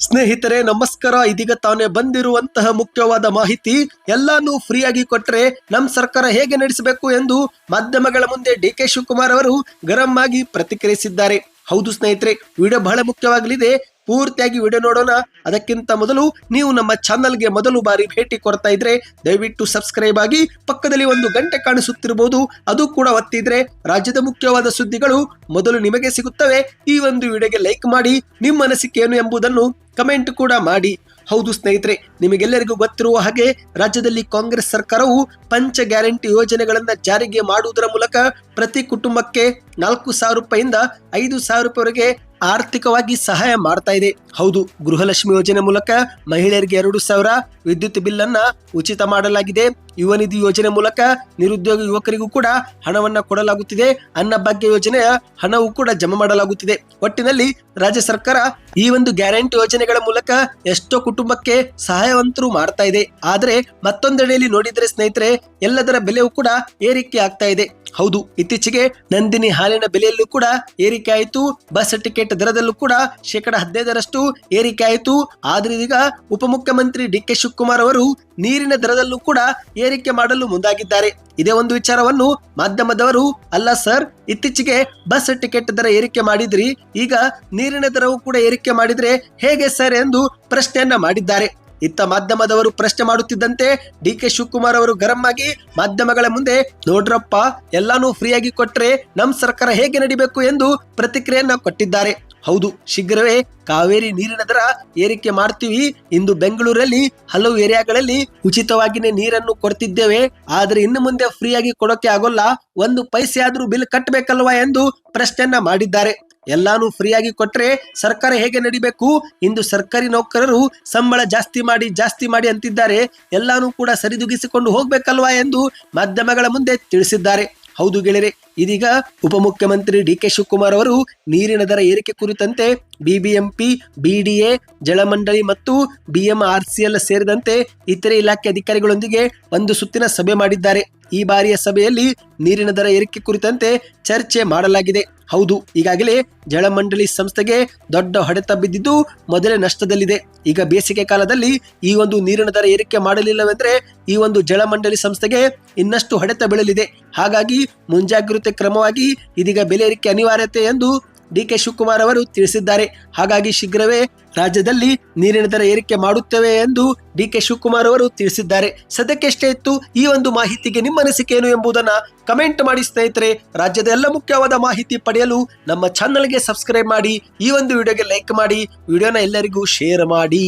ಸ್ನೇಹಿತರೆ, ನಮಸ್ಕಾರ. ಇದೀಗ ತಾನೇ ಬಂದಿರುವಂತಹ ಮುಖ್ಯವಾದ ಮಾಹಿತಿ, ಎಲ್ಲಾನು ಫ್ರೀಯಾಗಿ ಕೊಟ್ರೆ ನಮ್ ಸರ್ಕಾರ ಹೇಗೆ ನಡೆಸಬೇಕು ಎಂದು ಮಾಧ್ಯಮಗಳ ಮುಂದೆ ಡಿ ಕೆ ಶಿವಕುಮಾರ್ ಅವರು ಗರಂ ಆಗಿ ಪ್ರತಿಕ್ರಿಯಿಸಿದ್ದಾರೆ. ಹೌದು ಸ್ನೇಹಿತರೆ, ವಿಡಿಯೋ ಬಹಳ ಮುಖ್ಯವಾಗಲಿದೆ. ಪೂರ್ತಿಯಾಗಿ ವಿಡಿಯೋ ನೋಡೋಣ. ಅದಕ್ಕಿಂತ ಮೊದಲು ನೀವು ನಮ್ಮ ಚಾನಲ್ಗೆ ಮೊದಲು ಬಾರಿ ಭೇಟಿ ಕೊಡ್ತಾ ಇದ್ರೆ ದಯವಿಟ್ಟು ಸಬ್ಸ್ಕ್ರೈಬ್ ಆಗಿ ಪಕ್ಕದಲ್ಲಿ ಒಂದು ಗಂಟೆ ಕಾಣಿಸುತ್ತಿರಬಹುದು. ಅದು ಕೂಡ ಒತ್ತಿದ್ರೆ ರಾಜ್ಯದ ಮುಖ್ಯವಾದ ಸುದ್ದಿಗಳು ಮೊದಲು ನಿಮಗೆ ಸಿಗುತ್ತವೆ. ಈ ಒಂದು ವಿಡಿಯೋಗೆ ಲೈಕ್ ಮಾಡಿ ನಿಮ್ಮ ಅನಿಸಿಕೆ ಏನು ಎಂಬುದನ್ನು ಕಮೆಂಟ್ ಕೂಡ ಮಾಡಿ. ಹೌದು ಸ್ನೇಹಿತರೆ, ನಿಮಗೆಲ್ಲರಿಗೂ ಗೊತ್ತಿರುವ ಹಾಗೆ ರಾಜ್ಯದಲ್ಲಿ ಕಾಂಗ್ರೆಸ್ ಸರ್ಕಾರವು ಪಂಚ ಗ್ಯಾರಂಟಿ ಯೋಜನೆಗಳನ್ನು ಜಾರಿಗೆ ಮಾಡುವುದರ ಮೂಲಕ ಪ್ರತಿ ಕುಟುಂಬಕ್ಕೆ ನಾಲ್ಕು ಸಾವಿರ ರೂಪಾಯಿಂದ ಐದು ಸಾವಿರ ರೂಪಾಯಿವರೆಗೆ ಆರ್ಥಿಕವಾಗಿ ಸಹಾಯ ಮಾಡ್ತಾ ಇದೆ. ಹೌದು, ಗೃಹಲಕ್ಷ್ಮಿ ಯೋಜನೆ ಮೂಲಕ ಮಹಿಳೆಯರಿಗೆ ಎರಡು ಸಾವಿರ ವಿದ್ಯುತ್ ಬಿಲ್ ಅನ್ನ ಉಚಿತ ಮಾಡಲಾಗಿದೆ. ಯುವ ನಿಧಿ ಯೋಜನೆ ಮೂಲಕ ನಿರುದ್ಯೋಗ ಯುವಕರಿಗೂ ಕೂಡ ಹಣವನ್ನ ಕೊಡಲಾಗುತ್ತಿದೆ. ಅನ್ನಭಾಗ್ಯ ಯೋಜನೆಯ ಹಣವು ಕೂಡ ಜಮಾ ಮಾಡಲಾಗುತ್ತಿದೆ. ಒಟ್ಟಿನಲ್ಲಿ ರಾಜ್ಯ ಸರ್ಕಾರ ಈ ಒಂದು ಗ್ಯಾರಂಟಿ ಯೋಜನೆಗಳ ಮೂಲಕ ಎಷ್ಟೋ ಕುಟುಂಬಕ್ಕೆ ಸಹಾಯವಂತರು ಮಾಡ್ತಾ ಇದೆ. ಆದ್ರೆ ಮತ್ತೊಂದೆಡೆಯಲ್ಲಿ ನೋಡಿದ್ರೆ ಸ್ನೇಹಿತರೆ, ಎಲ್ಲದರ ಬೆಲೆಯೂ ಕೂಡ ಏರಿಕೆ ಆಗ್ತಾ ಇದೆ. ಹೌದು, ಇತ್ತೀಚೆಗೆ ನಂದಿನಿ ಹಾಲಿನ ಬೆಲೆಯಲ್ಲೂ ಕೂಡ ಏರಿಕೆ ಆಯಿತು. ಬಸ್ ಟಿಕೆಟ್ ದರದಲ್ಲೂ ಕೂಡ ಶೇಕಡ ಹದಿನೈದರಷ್ಟು ಏರಿಕೆ ಆಯಿತು. ಆದ್ರೆ ಈಗ ಉಪಮುಖ್ಯಮಂತ್ರಿ ಡಿ ಕೆ ಶಿವಕುಮಾರ್ ಅವರು ನೀರಿನ ದರದಲ್ಲೂ ಕೂಡ ಏರಿಕೆ ಮಾಡಲು ಮುಂದಾಗಿದ್ದಾರೆ. ಇದೇ ಒಂದು ವಿಚಾರವನ್ನು ಮಾಧ್ಯಮದವರು, ಅಲ್ಲ ಸರ್, ಇತ್ತೀಚೆಗೆ ಬಸ್ ಟಿಕೆಟ್ ದರ ಏರಿಕೆ ಮಾಡಿದ್ರಿ, ಈಗ ನೀರಿನ ದರವೂ ಕೂಡ ಏರಿಕೆ ಮಾಡಿದ್ರೆ ಹೇಗೆ ಸರ್ ಎಂದು ಪ್ರಶ್ನೆಯನ್ನ ಮಾಡಿದ್ದಾರೆ. ಇತ್ತ ಮಾಧ್ಯಮದವರು ಪ್ರಶ್ನೆ ಮಾಡುತ್ತಿದ್ದಂತೆ ಡಿ ಕೆ ಶಿವಕುಮಾರ್ ಅವರು ಗರಂ ಆಗಿ ಮಾಧ್ಯಮಗಳ ಮುಂದೆ, ನೋಡ್ರಪ್ಪ, ಎಲ್ಲಾನು ಫ್ರೀಯಾಗಿ ಕೊಟ್ರೆ ನಮ್ಮ ಸರ್ಕಾರ ಹೇಗೆ ನಡಿಬೇಕು ಎಂದು ಪ್ರತಿಕ್ರಿಯೆಯನ್ನ ಕೊಟ್ಟಿದ್ದಾರೆ. ಹೌದು, ಶೀಘ್ರವೇ ಕಾವೇರಿ ನೀರಿನ ದರ ಏರಿಕೆ ಮಾಡ್ತೀವಿ. ಇಂದು ಬೆಂಗಳೂರಲ್ಲಿ ಹಲವು ಏರಿಯಾಗಳಲ್ಲಿ ಉಚಿತವಾಗಿನೇ ನೀರನ್ನು ಕೊಡ್ತಿದ್ದೇವೆ. ಆದ್ರೆ ಇನ್ನು ಮುಂದೆ ಫ್ರೀಯಾಗಿ ಕೊಡೋಕೆ ಆಗೋಲ್ಲ. ಒಂದು ಪೈಸೆ ಆದ್ರೂ ಬಿಲ್ ಕಟ್ಟಬೇಕಲ್ವಾ ಎಂದು ಪ್ರಶ್ನೆಯನ್ನ ಮಾಡಿದ್ದಾರೆ. ಎಲ್ಲಾನು ಫ್ರೀಯಾಗಿ ಕೊಟ್ರೆ ಸರ್ಕಾರ ಹೇಗೆ ನಡಿಬೇಕು? ಇಂದು ಸರ್ಕಾರಿ ನೌಕರರು ಸಂಬಳ ಜಾಸ್ತಿ ಮಾಡಿ ಜಾಸ್ತಿ ಮಾಡಿ ಅಂತಿದ್ದಾರೆ. ಎಲ್ಲಾನು ಕೂಡ ಸರಿದೂಗಿಸಿಕೊಂಡು ಹೋಗ್ಬೇಕಲ್ವಾ ಎಂದು ಮಾಧ್ಯಮಗಳ ಮುಂದೆ ತಿಳಿಸಿದ್ದಾರೆ. ಹೌದು ಗೆಳೆಯರೆ ಇದೀಗ ಉಪಮುಖ್ಯಮಂತ್ರಿ ಡಿ ಕೆ ಶಿವಕುಮಾರ್ ಅವರು ನೀರಿನ ದರ ಏರಿಕೆ ಕುರಿತಂತೆ ಬಿಬಿಎಂಪಿ ಬಿಡಿಎ ಜಲಮಂಡಳಿ ಮತ್ತು ಬಿಎಂಆರ್ಸಿಎಲ್ ಸೇರಿದಂತೆ ಇತರೆ ಇಲಾಖೆ ಅಧಿಕಾರಿಗಳೊಂದಿಗೆ ಒಂದು ಸುತ್ತಿನ ಸಭೆ ಮಾಡಿದ್ದಾರೆ. ಈ ಬಾರಿಯ ಸಭೆಯಲ್ಲಿ ನೀರಿನ ದರ ಏರಿಕೆ ಕುರಿತಂತೆ ಚರ್ಚೆ ಮಾಡಲಾಗಿದೆ. ಹೌದು, ಈಗಾಗಲೇ ಜಲಮಂಡಳಿ ಸಂಸ್ಥೆಗೆ ದೊಡ್ಡ ಹೊಡೆತ ಬಿದ್ದಿದ್ದು ಮೊದಲೇ ನಷ್ಟದಲ್ಲಿದೆ. ಈಗ ಬೇಸಿಗೆ ಕಾಲದಲ್ಲಿ ಈ ಒಂದು ನೀರಿನ ದರ ಏರಿಕೆ ಮಾಡಲಿಲ್ಲವೆಂದರೆ ಈ ಒಂದು ಜಲಮಂಡಳಿ ಸಂಸ್ಥೆಗೆ ಇನ್ನಷ್ಟು ಹೊಡೆತ ಬೀಳಲಿದೆ. ಹಾಗಾಗಿ ಮುಂಜಾಗ್ರತೆ ಕ್ರಮವಾಗಿ ಇದೀಗ ಬೆಲೆ ಏರಿಕೆ ಅನಿವಾರ್ಯತೆ ಎಂದು ಡಿ ಕೆ ಶಿವಕುಮಾರ್ ಅವರು ತಿಳಿಸಿದ್ದಾರೆ. ಹಾಗಾಗಿ ಶೀಘ್ರವೇ ರಾಜ್ಯದಲ್ಲಿ ನೀರಿನ ದರ ಏರಿಕೆ ಮಾಡುತ್ತೇವೆ ಎಂದು ಡಿ ಕೆ ಶಿವಕುಮಾರ್ ಅವರು ತಿಳಿಸಿದ್ದಾರೆ. ಸದ್ಯಕ್ಕೆ ಇತ್ತು. ಈ ಒಂದು ಮಾಹಿತಿಗೆ ನಿಮ್ಮ ಅನಿಸಿಕೆ ಏನು ಎಂಬುದನ್ನ ಕಮೆಂಟ್ ಮಾಡಿ ಸ್ನೇಹಿತರೆ. ರಾಜ್ಯದ ಎಲ್ಲ ಮುಖ್ಯವಾದ ಮಾಹಿತಿ ಪಡೆಯಲು ನಮ್ಮ ಚಾನಲ್ಗೆ ಸಬ್ಸ್ಕ್ರೈಬ್ ಮಾಡಿ, ಈ ಒಂದು ವಿಡಿಯೋಗೆ ಲೈಕ್ ಮಾಡಿ, ವಿಡಿಯೋನ ಎಲ್ಲರಿಗೂ ಶೇರ್ ಮಾಡಿ.